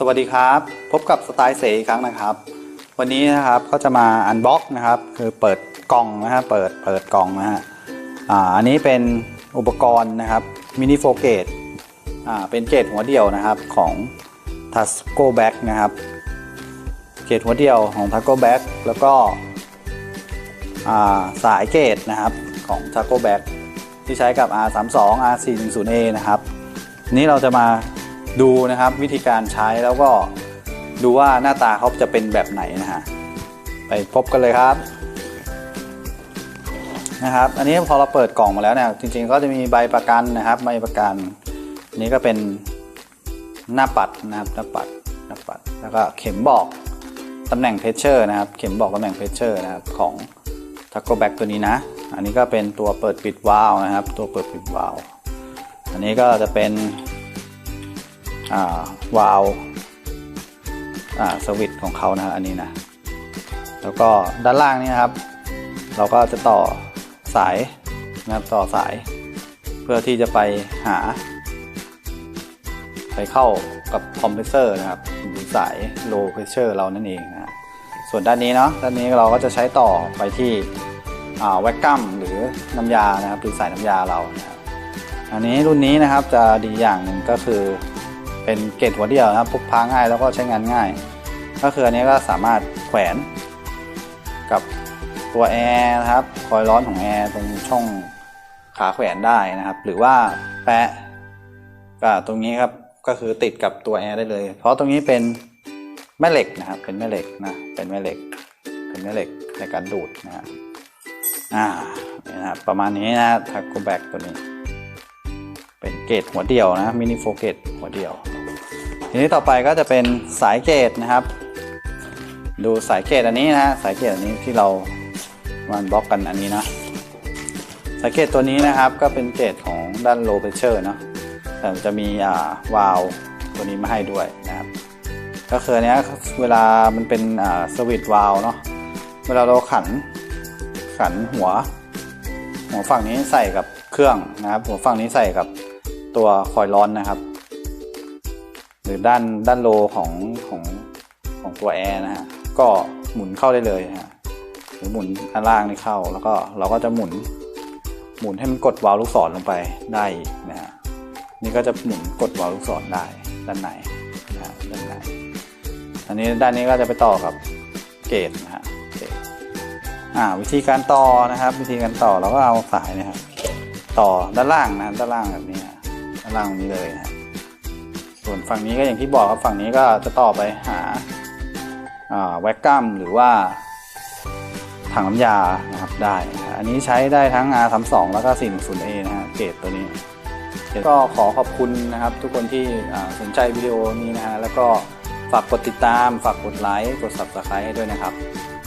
สวัสดีครับ พบกับสไตล์เสอีกครั้งนะครับ วันนี้นะครับก็จะมาอันบ็อกนะครับ คือเปิดกล่องนะฮะเปิดเปิดกล่องนะฮะอ่าอันนี้เป็นอุปกรณ์นะครับมินิโฟเกตอ่าเป็นเกตหัวเดียวนะครับของ t a s c o Back นะครับเกตหัวเดียวของ t a s c o Back แล้วก็อ่าสายเกตนะครับของ t a s c o Back ที่ใช้กับ R32 R410A นะครับนี้เราจะมา ดูนะครับวิธีการใช้แล้วก็ดูว่าหน้าตาเขาจะเป็นแบบไหนนะฮะไปพบกันเลยครับนะครับ อันนี้พอเราเปิดกล่องมาแล้วเนี่ยจริงๆก็จะมีใบประกันนะครับ ใบประกันอันนี้ก็เป็นหน้าปัดนะครับหน้าปัดหน้าปัดแล้วก็เข็มบอกตำแหน่งเพชเชอร์นะครับ เข็มบอกตำแหน่งเพชเชอร์นะครับของทักโกแบ็กตัวนี้นะ อันนี้ก็เป็นตัวเปิดปิดวาล์วนะครับ ตัวเปิดปิดวาล์วอันนี้ก็จะเป็น วาล์วสวิตของเขานะอันนี้นะแล้วก็ด้านล่างนี่นะครับ เราก็จะต่อสายนะครับต่อสายเพื่อที่จะไปหา ไปเข้ากับคอมเพรสเซอร์นะครับหรือสาย low pressure เรานั่นเองนะฮะส่วนด้านนี้เนาะด้านนี้เราก็จะใช้ต่อไปที่แวกกัมหรือน้ำยานะครับหรือสายน้ำยาเรานะครับอันนี้รุ่นนี้นะครับจะดีอย่างหนึ่งก็คือ เป็นเกตหัวเดียวนะครับพกพาง่ายแล้วก็ใช้งานง่าย ก็คืออันนี้ก็สามารถแขวนกับตัวแอร์นะครับคอยร้อนของแอร์ตรงช่องขาแขวนได้นะครับ หรือว่าแปะก็ตรงนี้ครับก็คือติดกับตัวแอร์ได้เลย เพราะตรงนี้เป็นแม่เหล็กนะครับ เป็นแม่เหล็กนะเป็นแม่เหล็ก เป็นแม่เหล็กในการดูดนะครับอ่านี่นะครับประมาณนี้นะทักโกแบกตัวนี้ เป็นเกตหัวเดียวนะมินิโฟเกต หัวเดียว ทีนี้ต่อไปก็จะเป็นสายเกตนะครับ ดูสายเกตอันนี้นะสายเกตอันนี้ที่เรามันบล็อกกันอันนี้นะสายเกตตัวนี้นะครับก็เป็นเกตของด้าน low pressure เนาะแต่จะมีอ่าวาลตัวนี้มาให้ด้วยนะครับ ก็คือเนี้ยเวลามันเป็นอ่าสวิต์วาลเนาะเวลาเราขันขันหัว หัวฝั่งนี้ใส่กับเครื่องนะครับ หัวฝั่งนี้ใส่กับตัวคอยล์ร้อนนะครับ หรือด้านด้านโลของของของตัวแอร์นะฮะก็หมุนเข้าได้เลยฮะหรือหมุนด้านล่างนี่เข้า แล้วก็เราก็จะหมุน หมุนให้มันกดวาล์วลูกศรลงไปได้นะฮะนี่ก็จะหมุนกดวาล์วลูกศรได้ด้านในนะฮะด้านในอันนี้ด้านนี้ก็จะไปต่อกับเกจนะฮะเกจอ่าวิธีการต่อนะครับ วิธีการต่อเราก็เอาสายนะครับต่อด้านล่างนะด้านล่างแบบนี้ด้านล่างนี้เลยนะ ส่วนฝั่งนี้ก็อย่างที่บอกครับฝั่งนี้ก็จะต่อไปหาแวกกัมหรือว่าถังน้ำยานะครับได้ อันนี้ใช้ได้ทั้ง R32 แล้วก็ 410A นะฮะเกรดตัวนี้ ก็ขอขอบคุณนะครับ ทุกคนที่สนใจวิดีโอนี้นะฮะแล้วก็ฝากกดติดตาม ฝากกดไลค์ กด Subscribe ให้ด้วยนะครับ